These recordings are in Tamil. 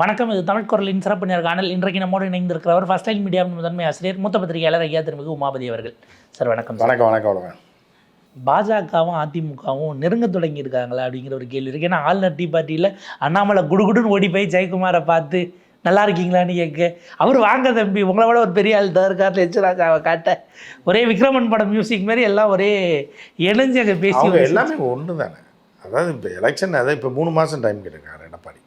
வணக்கம் இது தமிழ் குரலின் சிறப்பு நேர்காணல் இன்றைக்கு நம்மோடு இணைந்திருக்கிறவர் ஃபர்ஸ்ட் டைம் மீடியாவின் முதன்மை ஆசிரியர் மூத்த பத்திரிகையாளர் ஐயா திருமிகு உமாபதி அவர்கள். சார் வணக்கம் வணக்கம் வணக்கம் வணக்கம். பாஜகவும் அதிமுகவும் நெருங்க தொடங்கி இருக்காங்களா அப்படிங்கிற ஒரு கேள்வி இருக்கு. ஏன்னா ஆளுநர் டீ பார்ட்டியில் அண்ணாமலை குடுகுடுன்னு ஓடி போய் ஜெயக்குமாரை பார்த்து நல்லா இருக்கீங்களான்னு கேட்க. அவர் வாங்க தம்பி உங்களை விட ஒரு பெரிய ஆள் தான் இருக்கார் லட்சராஜாவை காட்ட. ஒரே விக்ரமன் படம் மியூசிக் மாதிரி எல்லாம் ஒரே இணைஞ்சு அங்கே பேசி எல்லாமே ஒன்று தானே அதாவது இப்போ எலெக்ஷன் அதான் இப்போ மூணு மாதம் டைம் கேட்டிருக்காரு எடப்பாடி.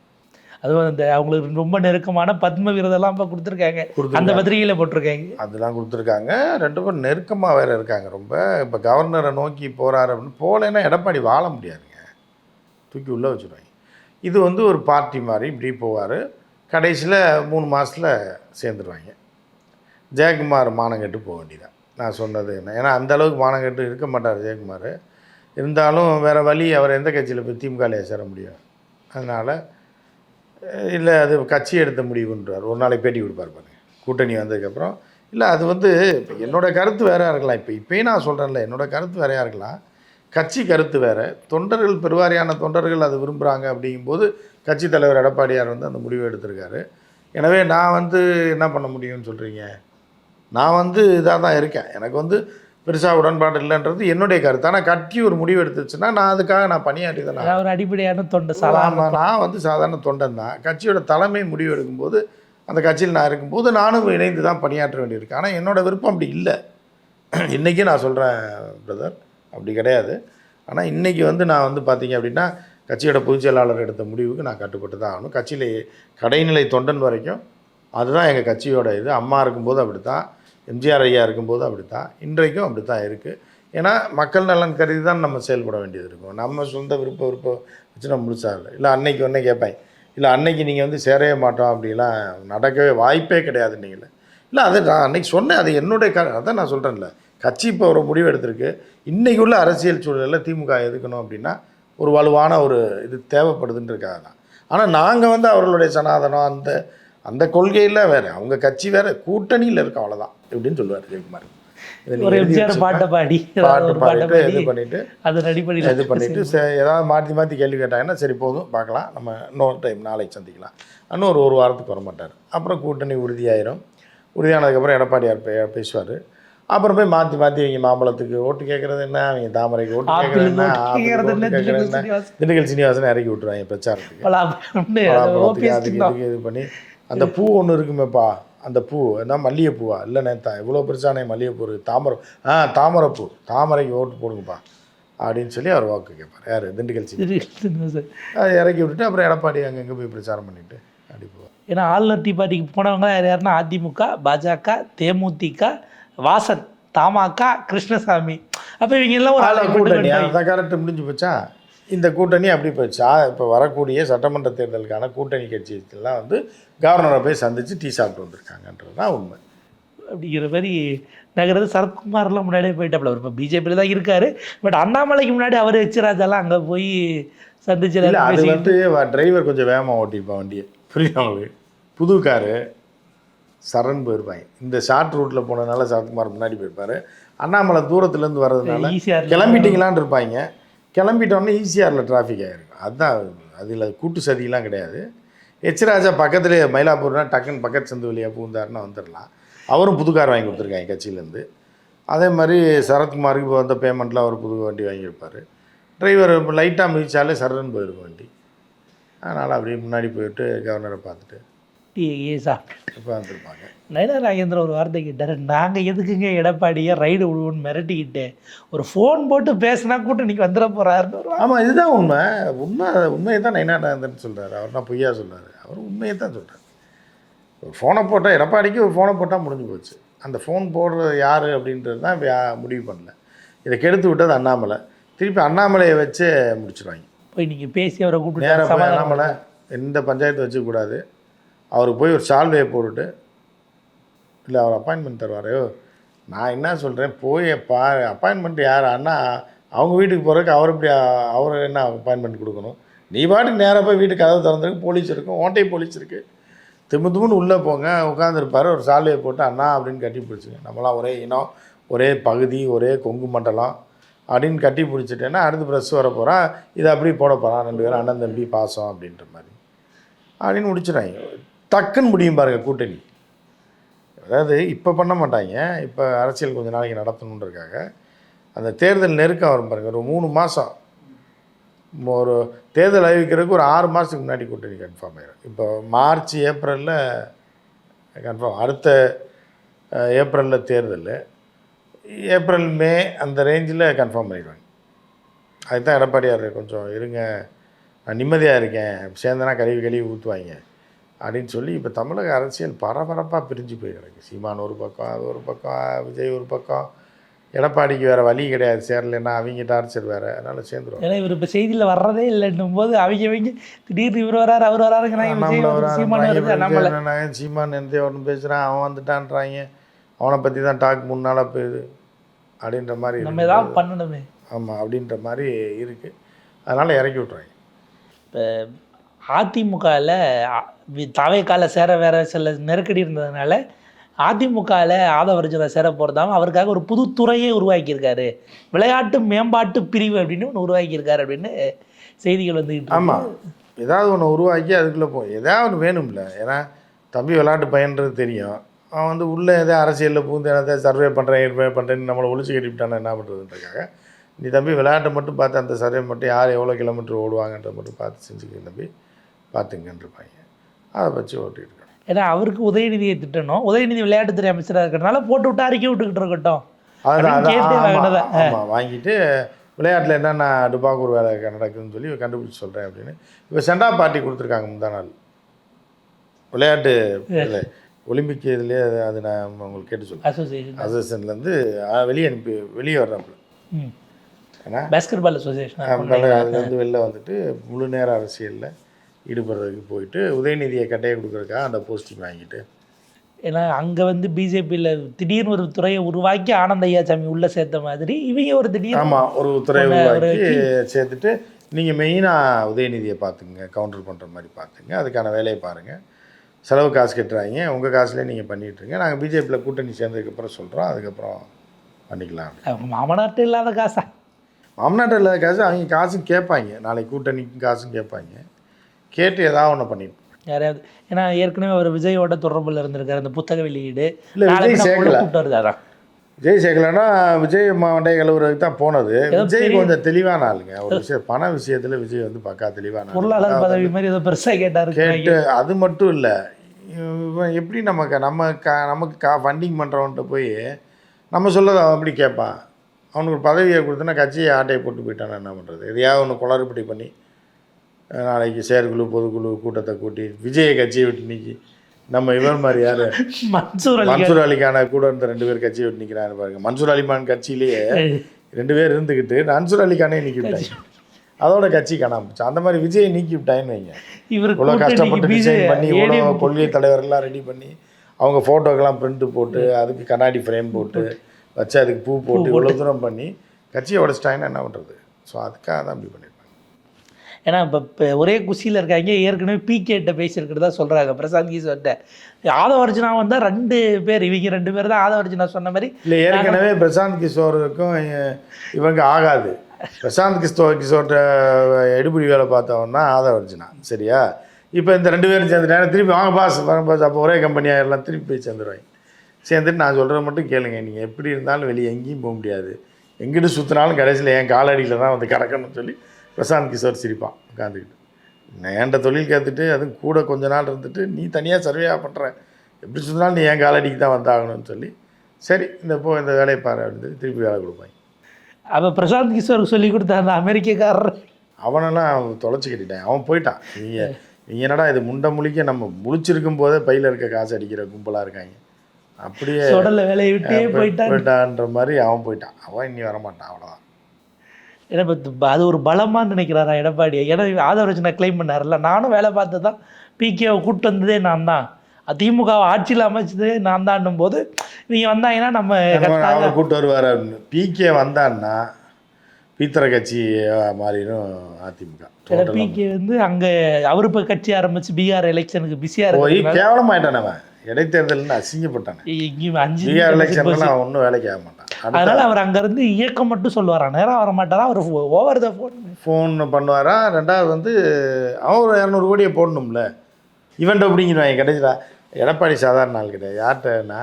அதுவும் அந்த அவங்களுக்கு ரொம்ப நெருக்கமான பத்ம விருதெல்லாம் இப்போ கொடுத்துருக்காங்க. அந்த. பத்திரிகையில் போட்டிருக்காங்க. அதெல்லாம் கொடுத்துருக்காங்க. ரெண்டு பேரும் நெருக்கமாக வேறு இருக்காங்க. ரொம்ப இப்போ கவர்னரை நோக்கி போகிறாரு அப்படின்னு போகலைன்னா எடப்பாடி வாழ முடியாதுங்க. தூக்கி உள்ளே வச்சுருவாங்க. இது வந்து ஒரு பார்ட்டி மாதிரி இப்படி போவார். கடைசியில் மூணு மாதத்தில் சேர்ந்துருவாங்க. ஜெயக்குமார் மானங்கெட்டு போக வேண்டியதான் நான் சொன்னது என்ன? ஏன்னா அந்த அளவுக்கு மானங்கெட்டு இருக்க மாட்டார் ஜெயக்குமார். இருந்தாலும் வேறு வழி அவர் எந்த கட்சியில் போய் திமுகலையே சேர முடியும் அதனால் இல்லை அது கட்சி எடுத்த முடிவுன்றார். ஒரு நாளைக்கு பேட்டி கொடுப்பார் பாருங்க. கூட்டணி வந்ததுக்கப்புறம். இல்லை அது வந்து இப்போ என்னோட கருத்து வேறையாக இருக்கலாம். இப்போ இப்போயும் நான் சொல்கிறேன்ல என்னோடய கருத்து வேறையாக இருக்கலாம். கட்சி கருத்து வேறு. தொண்டர்கள் பெருவாரியான தொண்டர்கள் அது விரும்புகிறாங்க அப்படிங்கும்போது கட்சி தலைவர் எடப்பாடியார் வந்து அந்த முடிவை எடுத்திருக்காரு. எனவே நான் வந்து என்ன பண்ண முடியும்னு சொல்கிறீங்க நான் வந்து இதாக தான் இருக்கேன். எனக்கு வந்து பெருசாக உடன்பாடு இல்லைன்றது என்னுடைய கருத்து. ஆனால் கட்சி ஒரு முடிவு எடுத்துச்சுன்னா நான் அதுக்காக நான் பணியாற்றி தான் ஒரு அடிப்படையான தொண்டை சாதாரண நான் வந்து சாதாரண தொண்டன் தான். கட்சியோட தலைமை முடிவு எடுக்கும்போது அந்த கட்சியில் நான் இருக்கும்போது நானும் இணைந்து தான் பணியாற்ற வேண்டியிருக்கு. ஆனால் என்னோட விருப்பம் அப்படி இல்லை. இன்றைக்கி நான் சொல்கிறேன் பிரதர் அப்படி கிடையாது. ஆனால் இன்றைக்கி வந்து நான் வந்து பார்த்தீங்க அப்படின்னா கட்சியோட பொதுச் செயலாளர் எடுத்த முடிவுக்கு நான் கட்டுப்பட்டு தான் ஆகணும். கட்சியில் கடைநிலை தொண்டன் வரைக்கும் அதுதான் எங்கள் கட்சியோட இது. அம்மா இருக்கும்போது அப்படி தான் எம்ஜிஆர் ஐயா இருக்கும்போது அப்படி தான் இன்றைக்கும் அப்படி தான் இருக்குது ஏன்னா மக்கள் நலன் கருதி தான் நம்ம செயல்பட வேண்டியது இருக்கும். நம்ம சொந்த விருப்ப விருப்பம் வச்சு நம்ம முடிச்சாகல இல்லை. அன்னைக்கு ஒன்றே கேட்பேன். இல்லை அன்னைக்கு நீங்கள் வந்து சேரவே மாட்டோம் அப்படிலாம் நடக்கவே வாய்ப்பே கிடையாது நீங்களே இல்லை அது நான் அன்னைக்கு சொன்னேன். அது என்னுடைய க அதான் நான் சொல்கிறேன்ல கட்சி இப்போ ஒரு முடிவு எடுத்திருக்கு. இன்றைக்கி உள்ள அரசியல் சூழலில் திமுக எதுக்கணும் அப்படின்னா ஒரு வலுவான ஒரு இது தேவைப்படுதுன்றக்காக தான். ஆனால் நாங்கள் வந்து அவர்களுடைய சனாதனம் அந்த அந்த கொள்கையில் வேறு அவங்க கட்சி வேறு கூட்டணியில் இருக்கோம் அவ்வளோதான் இப்படின்னு சொல்லுவார் ஜெயக்குமார். ஒரு எம்ஜிஆர். பாட்டை பாடி பாட்டு ஒரு பாட்டை பாடிட்டு இது பண்ணிட்டு இது பண்ணிட்டு ஏதாவது மாற்றி மாற்றி கேள்வி கேட்டாங்கன்னா சரி போதும் பார்க்கலாம். நம்ம இன்னொரு டைம் நாளைக்கு சந்திக்கலாம். இன்னும் ஒரு ஒரு வாரத்துக்கு வர மாட்டார். அப்புறம் கூட்டணி உறுதியாயிரும். உறுதியானதுக்கப்புறம் எடப்பாடியார் பேசுவார். அப்புறம் போய் மாற்றி மாற்றி இவங்க மாம்பழத்துக்கு ஓட்டு கேட்குறது என்ன? அவங்க தாமரைக்கு ஓட்டு கேட்குறது என்ன? திண்டுக்கல் சீனிவாசன். இறக்கி விட்டுருவாங்க பிரச்சாரத்துக்கு. இது பண்ணி அந்த பூ ஒன்று இருக்குமேப்பா. அந்த பூ என்ன மல்லிகைப்பூவா? இல்லைண்ணே தா இவ்வளோ பெருசானே மல்லிகைப்பூ இருக்குது தாமரை ஆ தாமரைப்பூ. தாமரைக்கு ஓட்டு போடுங்கப்பா. அப்படின்னு சொல்லி அவர் வாக்கு கேட்பார் யார்? திண்டுக்கல் சீனி. அதை இறக்கி விட்டுட்டு அப்புறம் எடப்பாடி அங்கங்கே போய் பிரச்சாரம் பண்ணிட்டு அப்படி போவார். ஏன்னா ஆளுநர் டீ பார்ட்டிக்கு போனவங்க யார் யாருன்னா அதிமுக பாஜக தேமுதிக வாசன் தமாக கிருஷ்ணசாமி. அப்போ இவங்க எல்லாம் ஒரு கூட்டணி. அந்த கரெக்ட் முடிஞ்சு போச்சா? இந்த கூட்டணி அப்படி போச்சா இப்போ வரக்கூடிய சட்டமன்ற தேர்தலுக்கான கூட்டணி கட்சிகள்லாம் வந்து கவர்னரை போய் சந்தித்து டீ சாப்பிட்டு வந்திருக்காங்கன்றது தான் உண்மை. அப்படிங்கிற மாதிரி நகரது சரத்குமார்லாம் முன்னாடியே போயிட்டாப்ல. இப்போ பிஜேபியில் தான் இருக்காரு. பட் அண்ணாமலைக்கு முன்னாடி அவர் எச் ராஜாலாம் அங்கே போய் சந்திச்சு அது வந்து டிரைவர் கொஞ்சம் வேகமாக ஓட்டியிருப்பான் வண்டியை புரியுது அவங்களுக்கு புது காரு சரண் போயிருப்பாங்க. இந்த ஷார்ட் ரூட்டில் போனதுனால சரத்குமார் முன்னாடி போயிருப்பாரு. அண்ணாமலை தூரத்துலேருந்து வர்றதுனால ஈஸியாக இருக்கு கிளம்பிட்டீங்களான்னு இருப்பாங்க. கிளம்பிட்டோன்னே ஈஸியாரில் டிராஃபிக் ஆகிருக்கும் அதுதான் அதில் கூட்டு சதியெலாம் கிடையாது. எச்ராஜா பக்கத்துலேயே மயிலாப்பூர்னா டக்குன்னு பக்கத்து சந்து வழியாக பூந்தாருன்னா வந்துடலாம் அவரும் புது கார் வாங்கி கொடுத்துருக்காங்க கட்சியிலேருந்து. அதே மாதிரி சரத்குமாருக்கு இப்போ வந்த பேமெண்ட்டில் அவர் புது வண்டி வாங்கியிருப்பார் டிரைவர் லைட்டாக மிதிச்சாலே சரன்னு போயிருக்கும் வண்டி. அதனால் அப்படியே முன்னாடி போயிட்டு கவர்னரை பார்த்துட்டு டீ சாப்பிட்டு இப்போ வந்துருப்பாங்க நயனா நாகேந்திரன் ஒரு வார்த்தை கேட்டார் நாங்கள் எதுக்குங்க எடப்பாடியை ரைடு விடுவோன்னு மிரட்டிக்கிட்டு ஒரு ஃபோன் போட்டு பேசினா கூட்டணிக்கு வந்துட போகிறாருன்னு ஆமாம் இதுதான் உண்மை. உண்மை உண்மையை தான் நைனாட்டாந்தன் சொல்கிறார் அவர் தான் பொய்யா சொல்றாரு. அவர் உண்மையை தான் சொல்கிறார் ஒரு ஃபோனை போட்டால் எடப்பாடிக்கு ஒரு ஃபோனை போட்டால் முடிஞ்சு போச்சு. அந்த ஃபோன் போடுறது யார் அப்படின்றது தான் முடிவு பண்ணல. இதை கெடுத்து விட்டது அண்ணாமலை. திருப்பி அண்ணாமலையை வச்சு முடிச்சிருவாங்க. போய் நீங்கள் பேசி அவரை கூப்பிட்டு அண்ணாமலை எந்த பஞ்சாயத்து வச்சுக்கூடாது அவருக்கு போய் ஒரு சால்வையை போட்டுட்டு இல்லை அவர் அப்பாயின்மெண்ட் தருவார். நான் என்ன சொல்கிறேன் போய் பா அப்பாயின்மெண்ட் யார் அண்ணா அவங்க வீட்டுக்கு போகிறதுக்கு அவர் இப்படி அவர் என்ன அப்பாயின்மெண்ட் கொடுக்கணும்? நீ பாட்டுக்கு நேராக போய் வீட்டுக்கு கதவு திறந்துருக்கு போலீஸ் இருக்கும் ஓட்டை போலீஸ் இருக்குது திம்மு திம்முன்னு உள்ளே போங்க உட்காந்துருப்பார் ஒரு சால்வையை போட்டு அண்ணா அப்படின்னு கட்டி பிடிச்சிங்க நம்மளாம் ஒரே இனம் ஒரே பகுதி ஒரே கொங்கு மண்டலம் அப்படின்னு கட்டி பிடிச்சிட்டேன்னா அடுத்து ப்ரெஸ் வர போகிறான் இதை அப்படியே போட போகிறான் ரெண்டு பேரும் அண்ணன் தம்பி பாசம் அப்படின்ற மாதிரி. அப்படின்னு முடிச்சிடறாங்க. டக்குன்னு முடியும் பாருங்கள் கூட்டணி. அதாவது இப்போ பண்ண மாட்டாங்க. இப்போ அரசியல் கொஞ்சம் நாளைக்கு நடத்தணுன்றதுக்காக அந்த தேர்தல் நெருக்கம் வரும் பாருங்கள் ஒரு மூணு மாதம் ஒரு தேர்தல் அறிவிக்கிறதுக்கு ஒரு ஆறு மாதத்துக்கு முன்னாடி கூட்டணி கன்ஃபார்ம் ஆயிடும் இப்போ மார்ச் ஏப்ரலில் கன்ஃபார்ம் அடுத்த ஏப்ரலில் தேர்தல். ஏப்ரல் மே அந்த ரேஞ்சில் கன்ஃபார்ம் பண்ணிடுவாங்க. அதுதான் எடப்பாடியார் கொஞ்சம் இருங்க. நான் நிம்மதியாக இருக்கேன். சேர்ந்தனா கழுவி கழுவி ஊற்றுவாங்க அப்படின்னு சொல்லி இப்போ தமிழக அரசியல் பரபரப்பாக பிரிஞ்சு போய் கிடக்கு. சீமான் ஒரு பக்கம் அது ஒரு பக்கம் விஜய் ஒரு பக்கம். எடப்பாடிக்கு வேறு வழி கிடையாது சேரலைன்னா அவங்க டார்ச்சர் வேறு அதனால் சேர்ந்துருவாங்க ஏன்னா இவர் இப்போ செய்தியில் வர்றதே இல்லைன்னும் போது அவங்க அவங்க திடீர்னு இவர் வராரு அவர் வராருங்கிறாங்க சீமான் எந்த ஒன்று பேசுகிறான் அவன் வந்துட்டான்றாங்க. அவனை பற்றி தான் டாக் மூணு நாளாக போயிடுது. அப்படின்ற மாதிரி நம்ம ஏதாவது பண்ணணுமே. ஆமாம் அப்படின்ற மாதிரி இருக்குது அதனால் இறக்கி விட்றாங்க இப்போ அதிமுகவில் தவைக்கால சேர வேற சில நெருக்கடி இருந்ததுனால அதிமுகவில் ஆதவர்ஜனை சேர போகிறதாம அவருக்காக ஒரு புது துறையே உருவாக்கியிருக்காரு. விளையாட்டு மேம்பாட்டு பிரிவு அப்படின்னு ஒன்று உருவாக்கியிருக்காரு அப்படின்னு செய்திகள் வந்துக்கிட்டு ஆமாம் ஏதாவது ஒன்று உருவாக்கி அதுக்குள்ளே போ ஏதாவது ஒன்று வேணும்ல. ஏன்னா தம்பி விளையாட்டு பையன்றது தெரியும். அவன் வந்து உள்ளே எதாவது அரசியலில் பூந்து என்னதை சர்வே பண்ணுறேன் சர்வே பண்ணுறேன்னு நம்மளை ஒழிச்சு கட்டிவிட்டானா என்ன பண்ணுறதுன்றக்காக நீ தம்பி விளையாட்டை மட்டும் பார்த்து அந்த சர்வே மட்டும் யார் எவ்வளோ கிலோமீட்டர் ஓடுவாங்கன்றத மட்டும் பார்த்து செஞ்சுக்க தம்பி. பார்த்துங்கன்றிருப்பாங்க அதை வச்சு ஓட்டிட்டு ஏன்னா அவருக்கு உதயநிதியை திட்டணும். உதயநிதி விளையாட்டுத்துறை அமைச்சராக இருக்கிறனால போட்டு விட்டு அறிக்கை விட்டுக்கிட்டு இருக்கட்டும்? ஆமாம் வாங்கிட்டு விளையாட்டில் என்னென்ன டுபாக்கூர் வேலை நடக்குதுன்னு சொல்லி கண்டுபிடிச்சி சொல்கிறேன் அப்படின்னு. இப்போ சென்டா பார்ட்டி கொடுத்துருக்காங்க முந்தா நாள். விளையாட்டு ஒலிம்பிக் இதுலேயே அது நான் உங்களுக்கு கேட்டு சொல்கிறேன் அசோசியேஷன் அசோசியேஷன்லேருந்து வெளியே அனுப்பி வெளியே வர்றாப்புல. ம். ஏன்னா? பாஸ்கெட் பால் அசோசியேஷன் அதுலேருந்து வெளில வந்துட்டு முழு நேர அரசியலில் ஈடுபடுறதுக்கு போயிட்டு உதயநிதியை கட்டையை கொடுக்குறதுக்காக அந்த போஸ்டிங் வாங்கிட்டு. ஏன்னா அங்கே வந்து பிஜேபியில் திடீர்னு ஒரு துறையை உருவாக்கி ஆனந்த ஐயாசாமி உள்ளே சேர்த்த மாதிரி இவங்க ஒரு திடீர்னு ஆமாம் ஒரு ஒரு உருவாக்கி சேர்த்துட்டு நீங்கள் மெயினாக உதயநிதியை பார்த்துங்க கவுண்டர் பண்ணுற மாதிரி பார்த்துங்க அதுக்கான வேலையை பாருங்கள் செலவு காசு கட்டுறாங்க உங்கள் காசுலேயே நீங்கள் பண்ணிட்டுருங்க நாங்கள் பிஜேபியில் கூட்டணி சேர்ந்ததுக்கப்புறம் சொல்கிறோம் அதுக்கப்புறம் பண்ணிக்கலாம் அவங்க மாமனார்ட்ட இல்லாத காசா? மாமனாட்ட இல்லாத காசு அவங்க காசும் கேட்பாங்க. நாளைக்கு கூட்டணிக்கும் காசும் கேட்பாங்க. கேட்டு ஏதாவது ஒன்று பண்ணிட்டு யாரையாவது ஏன்னா ஏற்கனவே அவர் விஜயோட தொடர்பில் இருந்திருக்காரு அந்த புத்தக வெளியீடு. இல்லை விஜய் சேர்க்கல. விஜய் சேர்க்கலன்னா விஜய் மண்டை கழுவுறதுக்கு தான் போனது. விஜய் கொஞ்சம் தெளிவான ஆளுங்க. ஒரு விஷயம் பண விஷயத்தில் விஜய் வந்து பக்கா தெளிவான. பொருளாளர் பதவி மாதிரி ஏதோ பெருசாக கேட்டாரு. கேட்டு அது மட்டும் இல்லை. இவன் எப்படி நமக்கு நம்ம க நமக்கு கா ஃபண்டிங் பண்ணுறவன்ட்ட போய் நம்ம சொல்லதை அவன் எப்படி கேட்பான்? அவனுக்கு ஒரு பதவியை கொடுத்தனா கட்சியை ஆட்டையை போட்டு போயிட்டானா என்ன பண்ணுறது எதையாவது ஒன்று குளறுபடி பண்ணி நாளைக்கு செயற்குழு பொதுக்குழு கூட்டத்தை கூட்டி விஜயை கட்சியை விட்டு நீக்கி நம்ம இவன் மாதிரி யார்? மன்சூர் அலி மன்சூர் அலிகான கூட இருந்த ரெண்டு பேர் கட்சியை விட்டு நிற்கிறாரு பாருங்க. மன்சூர் அலிமான் கட்சியிலேயே ரெண்டு பேர் இருந்துக்கிட்டு மன்சூர் அலிகானே நீக்கி விட்டாங்க. அதோட கட்சி காணாம போச்சு. அந்த மாதிரி விஜயை நீக்கி விட்டாயின்னு வைங்க. இவர் இவ்வளோ கஷ்டப்பட்டு டிசைன் பண்ணி இவ்வளோ கொள்கை தலைவர்கள்லாம் ரெடி பண்ணி அவங்க ஃபோட்டோக்கெல்லாம் பிரிண்ட் போட்டு அதுக்கு கண்ணாடி ஃப்ரேம் போட்டு வச்சு அதுக்கு பூ போட்டு இவ்வளோ தூரம் பண்ணி கட்சியை உடச்சிட்டாங்கன்னா என்ன பண்ணுறது ஸோ அதுக்காக தான் அப்படி பண்ணியிருப்பாங்க ஏன்னா இப்போ இப்போ ஒரே குஷியில் இருக்காங்க ஏற்கனவே பிகேட்ட பேசியிருக்கிறதா சொல்கிறாங்க பிரசாந்த் கிஷோர்கிட்ட ஆதவர்ஜுனா வந்தால் ரெண்டு பேர் இவங்க ரெண்டு பேர் தான் ஆதவர்ஜுனா சொன்ன மாதிரி இல்லை ஏற்கனவே பிரசாந்த் கிஷோருக்கும் இவங்க ஆகாது. பிரசாந்த் கிஷோர் கிஷோர்கிட்ட எடுபடி வேலை பார்த்தவன் தான் ஆதவர்ஜுனா சரியா? இப்போ இந்த ரெண்டு பேரும் சேர்ந்துட்டாங்க திருப்பி வாங்க பாஸ் வாங்க பாஸ் அப்போ ஒரே கம்பெனியாக எல்லாம் திருப்பி போய் சேர்ந்துருவாங்க. சேர்ந்துட்டு நான் சொல்கிறத மட்டும் கேளுங்க நீங்கள் எப்படி இருந்தாலும் வெளியே எங்கேயும் போக முடியாது. எங்கிட்டு சுற்றினாலும் கடைசியில் என் காலடியில் தான் வந்து கிடக்கணும்னு சொல்லி பிரசாந்த் கிஷோர் சிரிப்பான் உட்காந்துக்கிட்டு நான் ஏன்ட தொழில் கற்றுட்டு அதுவும் கூட கொஞ்ச நாள் இருந்துட்டு நீ தனியாக சர்வேயாக பண்ணுற எப்படி சுற்றினாலும் நீ என் காலடிக்கு தான் வந்தாகணும்னு சொல்லி சரி இந்த போ இந்த வேலையை பாரு அப்படின்னு திருப்பி வேலை கொடுப்பாங்க. அப்போ பிரசாந்த் கிஷோருக்கு சொல்லி கொடுத்த அந்த அமெரிக்கக்காரர். அவனெல்லாம் அவன் தொலைச்சி கட்டிட்டான். அவன் போயிட்டான். நீங்கள் நீங்கள் என்னடா இது முண்டை முழிக்க நம்ம முழிச்சிருக்கும் போதே பையில் இருக்க காசு அடிக்கிற கும்பலாக இருக்காங்க. அப்படியே வேலையை விட்டே போய்- போயிட்டான். போயிட்டான்ற மாதிரி அவன் போயிட்டான். அவன் இனி வரமாட்டான் அவ்வளோதான் ஏன்னா அது ஒரு பலமாக நினைக்கிறாரா எடப்பாடி ஏன்னா ஆதவர்ஜுனா கிளைம் பண்ணார்ல நானும் வேலை பார்த்து தான் பிகேவை கூப்பிட்டு வந்ததே நான் தான் திமுகவை ஆட்சியில் அமைச்சதே நான் தான்னும் போது இவங்க வந்தாங்கன்னா நம்ம அவனை கூப்பிட்டு வருவார். பிகே வந்தான்னா பீத்தர கட்சி மாறிடும் அதிமுக பிகே வந்து அங்கே அவர் இப்போ கட்சி ஆரம்பிச்சு பீகார் எலெக்ஷனுக்கு பிஸியாக போய் இருக்கு கேவலமாயிட்டான் அவன். இடைத்தேர்தல்னு அசிங்கப்பட்டானே. இங்கேயும் அஞ்சு பீகார் எலெக்ஷன்லாம் ஒன்றும் வேலைக்கு ஆக மாட்டான். அடுத்த அதனால அவர் அங்கேருந்து இயக்கம் மட்டும் சொல்லுவாரா? நேராக வர மாட்டாரா அவர் ஓவர் த ஃபோன் ஃபோன் பண்ணுவாரா? ரெண்டாவது வந்து அவன் ஒரு இரநூறு கோடியை போடணும்ல. இவன்ட்ட அப்படிங்கிறாங்க கடைசியில். எடப்பாடி சாதாரண ஆள் கிடையாது. யார்கிட்டனா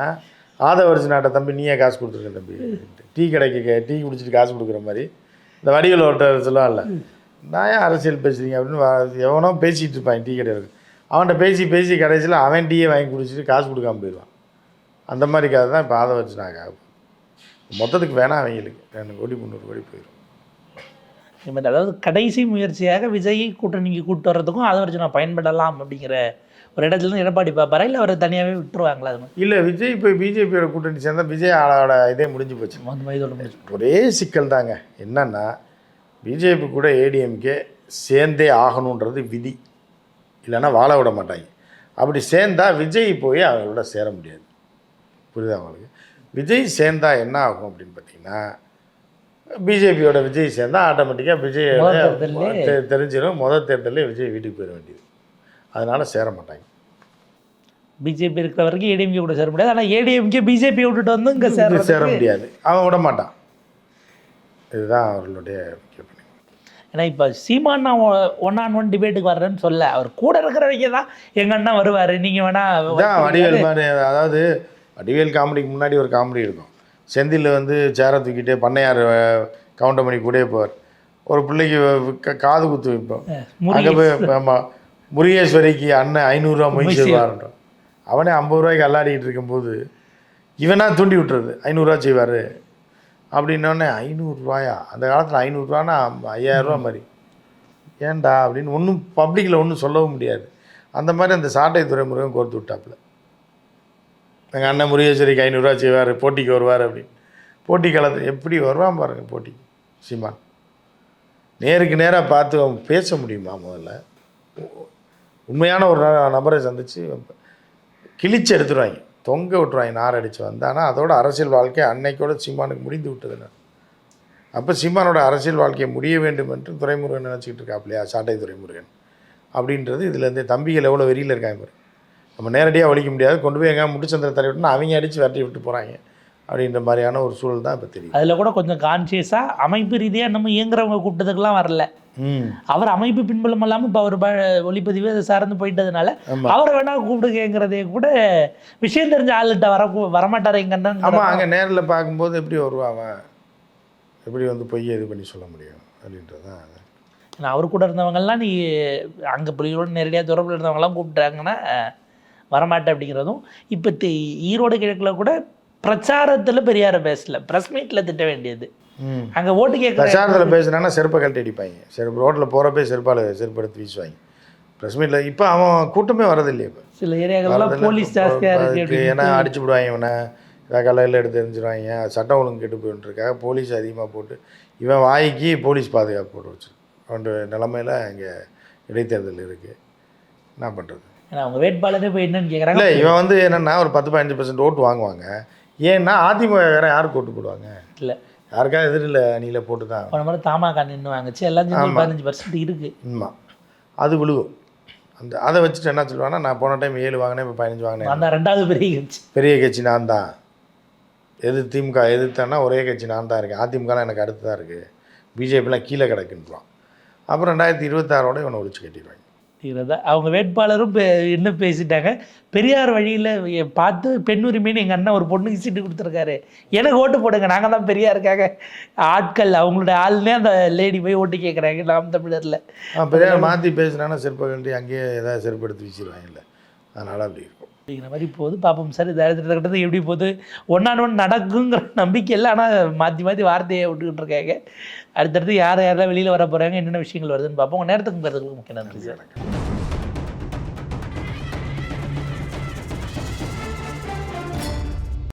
ஆதவரிசனாட்ட தம்பி நீயே காசு கொடுத்துருக்க தம்பி. டீ கடைக்கு டீ குடிச்சிட்டு காசு கொடுக்குற மாதிரி. இந்த வடிவில் ஒருத்தர் சொல்லுவான்ல நான் ஏன் அரசியல் பேசுறீங்க? அப்படின்னு எவனோ பேசிகிட்டு இருப்பான் டீ கடையில். அவன்கிட்ட பேசி பேசி கடைசியில் அவன் டீயை வாங்கி குடிச்சிட்டு காசு கொடுக்காம போயிடுவான். அந்த மாதிரி கதை தான் இப்போ ஆதவரிசனாக மொத்தத்துக்கு வேணாம் அவங்களுக்கு ரெண்டு கோடி முந்நூறு கோடி போயிடும் மாதிரி அதாவது கடைசி முயற்சியாக விஜய் கூட்டணிக்கு கூட்டு வர்றதுக்கும் அதை வச்சு நான் பயன்படலாம் அப்படிங்கிற ஒரு இடத்துல இருந்து எடப்பாடி பார்ப்பாரா இல்லை அவரை தனியாகவே விட்டுருவாங்களா அது இல்லை விஜய் இப்போ பிஜேபியோட கூட்டணி சேர்ந்தா விஜய் ஆளோட இதே முடிஞ்சு போச்சு. அந்த மாதிரி இதோட ஒரே சிக்கல் தாங்க. என்னன்னா பிஜேபி கூட ஏடிஎம்கே சேர்ந்தே ஆகணுன்றது விதி. இல்லைன்னா வாழ விட மாட்டாங்க. அப்படி சேர்ந்தா விஜய் போய் அவங்களோட சேர முடியாது. புரியுதா அவங்களுக்கு விஜய் சேர்ந்தா என்ன ஆகும் அப்படின்னு பார்த்தீங்கன்னா பிஜேபியோட விஜய் சேர்ந்தா ஆட்டோமேட்டிக்காக விஜய் தெரிஞ்சிடும். முதல் தேர்தலே விஜய் வீட்டுக்கு போயிட வேண்டியது. அதனால சேர மாட்டாங்க. பிஜேபி இருக்கிற வரைக்கும் ஏடிஎம்கே கூட சேர முடியாது. ஆனால் ஏடிஎம்கே பிஜேபி விட்டுட்டு வந்து இங்கே சேர சேர முடியாது. அவன் விட மாட்டான். இதுதான் அவர்களுடைய முக்கிய பணி. ஏன்னா இப்போ சீமான் நான் ஒன் ஆன் ஒன் டிபேட்டுக்கு வர்றேன்னு சொல்ல அவர் கூட இருக்கிறவங்க தான் எங்க அண்ணா வருவார். நீங்கள் வேணா வடிவேல் மாதிரி அதாவது வடிவேல் காமெடிக்கு முன்னாடி ஒரு காமெடி இருக்கும். செந்தில் வந்து சேரை தூக்கிட்டு பண்ணையார் கவுண்டமணி கூடயே போவார். ஒரு பிள்ளைக்கு காது குத்து வைப்போம். அங்கே போய் ஆமாம் முருகேஸ்வரிக்கு அண்ணன் ஐநூறுரூவா மொய் செய்வார்ன்றோம் அவனே ஐம்பது ரூபாய்க்கு அல்லாடிக்கிட்டு இருக்கும்போது இவனா தூண்டி விட்டுறது ஐநூறுரூவா செய்வார். அப்படின்னோடனே ஐநூறுரூவாயா? அந்த காலத்தில் ஐநூறுரூவானா ஐயாயிரரூவா மாதிரி. ஏன்டா அப்படின்னு ஒன்றும் பப்ளிக்கில் ஒன்றும் சொல்லவும் முடியாது. அந்த மாதிரி அந்த சாட்டை துறைமுருகன் கோர்த்து விட்டாப்புல. எங்கள் அண்ணன் முருகேஸ்வரிக்கு ஐநூறுரூவா செய்வார் போட்டிக்கு வருவார் அப்படின்னு போட்டி காலத்தில் எப்படி வருவான் பாருங்கள் போட்டி சீமான். நேருக்கு நேராக பார்த்து அவன் பேச முடியுமா முதல்ல? உண்மையான ஒரு ந- நபரை சந்தித்து கிழிச்சு எடுத்துருவாங்க. தொங்க விட்டுருவாங்க நார் அடித்து வந்தானா அதோட அரசியல் வாழ்க்கை அன்னைக்கோட சீமானுக்கு முடிந்து விட்டதுன்னு அப்போ சீமானோட அரசியல் வாழ்க்கையை முடிய வேண்டும் என்று துரைமுருகன் நினச்சிக்கிட்டு இருக்காப்லையா சாட்டை துரைமுருகன்? அப்படின்றது இதுலேருந்து தம்பிகள் எவ்வளோ வெறியில் இருக்காங்க பாரு நம்ம நேரடியாக ஒழிக்க முடியாது. கொண்டு போய் எங்கே முட்டுச்சந்திர தள்ளி விட்டுனா அவங்க அடித்து விரட்டி விட்டு போகிறாங்க அப்படின்ற மாதிரியான ஒரு சூழல் தான் இப்போ தெரியும் அதில் கூட கொஞ்சம் கான்சியஸாக அமைப்பு ரீதியாக நம்ம இயங்குறவங்க கூப்பிட்டதுக்கெல்லாம் வரல. அவர் அமைப்பு பின்புலம் இல்லாமல் இப்போ அவர் ஒளிப்பதிவு அதை சார்ந்து போயிட்டதுனால அவரை வேணா கூப்பிடுங்கிறதே கூட விஷயம் தெரிஞ்ச ஆளுகிட்ட வர வரமாட்டார் எங்க ஆமாம் அங்கே நேரில் பார்க்கும்போது எப்படி வருவான் எப்படி வந்து பொய் இது பண்ணி சொல்ல முடியும் அப்படின்றது தான் அவர் கூட இருந்தவங்கெல்லாம் நீ அங்கே புலிகளோடு நேரடியாக தொடர்பில் இருந்தவங்கலாம் கூப்பிட்டாங்கன்னா வரமாட்டேன் அப்படிங்கிறதும் இப்போ தி- ஈரோடு கிழக்கில் கூட பிரச்சாரத்தில் பெரியாரை பேசல. ப்ரெஸ் மீட்டில் திட்ட வேண்டியது. அங்கே ஓட்டு கேட்குற பிரச்சாரத்தில் பேசுனான்னா செருப்பை கழட்டி அடிப்பாங்க. செருப்பு ரோட்டில் போகிறப்பே செருப்பால் செருப்பு எடுத்து வீசுவாங்க ப்ரெஸ் மீட்டில் இப்போ அவன் கூட்டமே வரதில்லையே இப்போ. சில ஏரியாக்கள்லாம். போலீஸ் ஜாஸ்தியாக இருக்குது ஏன்னா அடிச்சு விடுவாங்க இவனை. ஏதாவது கலையில் எடுத்து எரிஞ்சிருவாங்க. சட்டம் ஒழுங்கு கெட்டு போயிட்டுருக்காக போலீஸ் அதிகமாக போட்டு இவன் வாய்க்கு போலீஸ் பாதுகாப்பு போட்டு வச்சு அவன் நிலமையில இங்கே இடைத்தேர்தல் இருக்குது என்ன பண்ணுறது ஏன்னா அவங்க வேட்பாளரே போய் என்னன்னு கேட்குறாங்க இல்லை இவன் வந்து என்னென்னா ஒரு பத்து பதினஞ்சு பர்சன்ட் ஓட்டு வாங்குவாங்க. ஏன்னா அதிமுக வேற யாருக்கு ஓட்டு போடுவாங்க? இல்லை. யாருக்காவது எதிரில் அணியில் போட்டு தான் போன மாதிரி தாமாக்கா நின்று வாங்குச்சு எல்லாம் சேர்ந்து பதினஞ்சு பர்சன்ட் இருக்குது ஆமாம் அது விழுவும் அந்த அதை வச்சுட்டு என்ன சொல்லுவாங்கன்னா நான் போன டைம் ஏழு வாங்கினேன் இப்போ பதினஞ்சு வாங்கினேன். அந்த ரெண்டாவது பெரிய கட்சி. பெரிய கட்சி நான் தான். எது திமுக எதிர்த்தேன்னா ஒரே கட்சி நான் தான் இருக்கேன். அதிமுகலாம் எனக்கு அடுத்து தான் இருக்குது பிஜேபிலாம் கீழே கிடக்குன்றான். அப்புறம் ரெண்டாயிரத்தி இருபத்தாறோட இவனை ஒழிச்சு கட்டிடுவாங்க. இருக்கிறதா அவங்க வேட்பாளரும் என்ன பேசிட்டாங்க? பெரியார் வழியில் பார்த்து பெண் உரிமைன்னு எங்கள் அண்ணன் ஒரு பொண்ணுக்கு சீட்டு கொடுத்துருக்காரு. எனக்கு ஓட்டு போடுங்க நாங்கள் தான் பெரியாருக்காக. ஆட்கள் அவங்களோட ஆள்னே அந்த லேடி போய் ஓட்டு கேட்குறாங்க நாம் தமிழரில். பெரியார் மாற்றி பேசுனான்னா செருப்பை கழட்டி அங்கேயே ஏதாவது செருப்பு எடுத்து வீசிடுவாங்கல்ல அதனால் அப்படி இருக்கும். அப்படிங்கிற மாதிரி போகுது. பார்ப்போம் சார் இது அடுத்த கட்டத்துக்கு எப்படி போகுது? ஒன்றான் ஒன்று நடக்குங்கிற நம்பிக்கை இல்லை ஆனால் மாற்றி மாற்றி வார்த்தையை விட்டுக்கிட்டு இருக்காங்க. அடுத்தடுத்து யார் யாரெல்லாம் வெளியில் வர போகிறாங்க என்னென்ன விஷயங்கள் வருதுன்னு பார்ப்போம். உங்கள் நேரத்துக்கு போகிறதுக்கு முக்கிய நன்றி சார்.